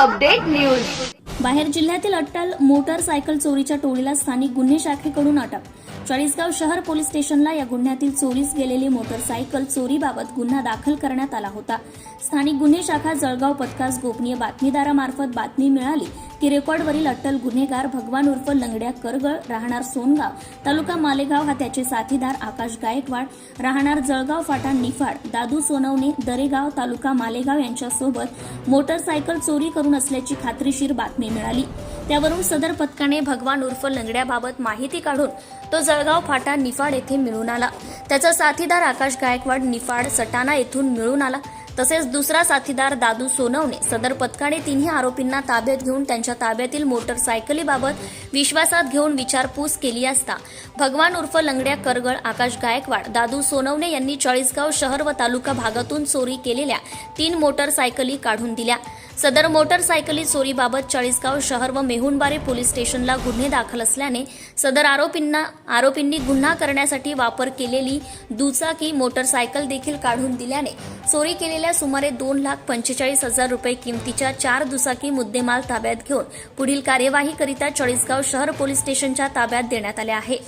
update news. बाहेर जिल्ह्यातील अट्टल motorcycle चोरीच्या टोळीला स्थानिक गुन्हे शाखेकडून अटक. चाळीसगाव शहर पोलीस स्टेशनला या गुन्ह्यातील चोरीस गेलेली मोटरसायकल चोरीबाबत गुन्हा दाखल करण्यात आला होता. स्थानिक गुन्हे शाखा जळगाव पथकास गोपनीय बातमीदारामार्फत बातमी मिळाली की रेकॉर्डवरील अट्टल गुन्हेगार भगवान उर्फ लंगड्या करगळ राहणार सोनगाव तालुका मालेगाव हा त्याचे साथीदार आकाश गायकवाड राहणार जळगाव फाटा निफाड दादू सोनवणे दरेगाव तालुका मालेगाव यांच्यासोबत मोटरसायकल चोरी करून असल्याची खात्रीशीर बातमी मिळाली. त्यावरून सदर पथकाने भगवान उर्फ लंगड्याबाबत माहिती काढून तो जळगाव फाटा निफाड येथे मिळून आला. त्याचा साथीदार आकाश गायकवाड निफाड सटाणा येथून मिळून आला. तसेच दुसरा साथीदार दादू सोनवणे सदर पथकाने तिन्ही आरोपींना ताब्यात घेऊन त्यांच्या ताब्यातील मोटरसायकलीबाबत विश्वासात घेऊन विचारपूस केली असता भगवान उर्फ लंगड्या करगळ आकाश गायकवाड दादू सोनवणे यांनी चाळीसगाव शहर व तालुका भागातून चोरी केलेल्या तीन मोटरसायकली काढून दिल्या. सदर मोटरसायकली चोरीबाबत चाळीसगाव शहर व मेहुणबारे पोलीस स्टेशनला गुन्हे दाखल असल्याने सदर आरोपींना आरोपींनी गुन्हा करण्यासाठी वापर केलेली दुचाकी मोटरसायकल देखील काढून दिल्याने चोरी केलेल्या सुमारे दोन लाख पंचेचाळीस हजार रुपये किमतीच्या चार दुचाकी मुद्देमाल ताब्यात घेऊन पुढील कार्यवाहीकरिता चाळीसगाव शहर पोलीस स्टेशनच्या ताब्यात देण्यात आले आहे.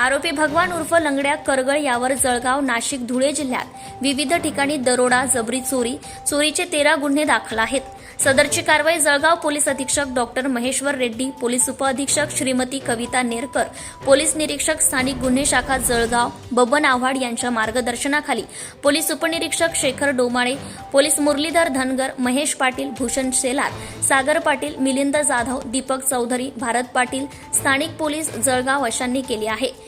आरोपी भगवान उर्फ लंगड्या करगळ यावर जळगाव नाशिक धुळे जिल्ह्यात विविध ठिकाणी दरोडा जबरी चोरी चोरीचे तेरा गुन्हे दाखल आहेत. सदरची कारवाई जळगाव पोलीस अधीक्षक डॉक्टर महेश्वर रेड्डी पोलीस उपअधीक्षक श्रीमती कविता नेरकर पोलीस निरीक्षक स्थानिक गुन्हे शाखा जळगाव बबन आव्हाड यांच्या मार्गदर्शनाखाली पोलीस उपनिरीक्षक शेखर डोमाळे पोलीस मुरलीधर धनगर महेश पाटील भूषण शेलार सागर पाटील मिलिंद जाधव दीपक चौधरी भारत पाटील स्थानिक पोलीस जळगाव अशांनी केली आहे.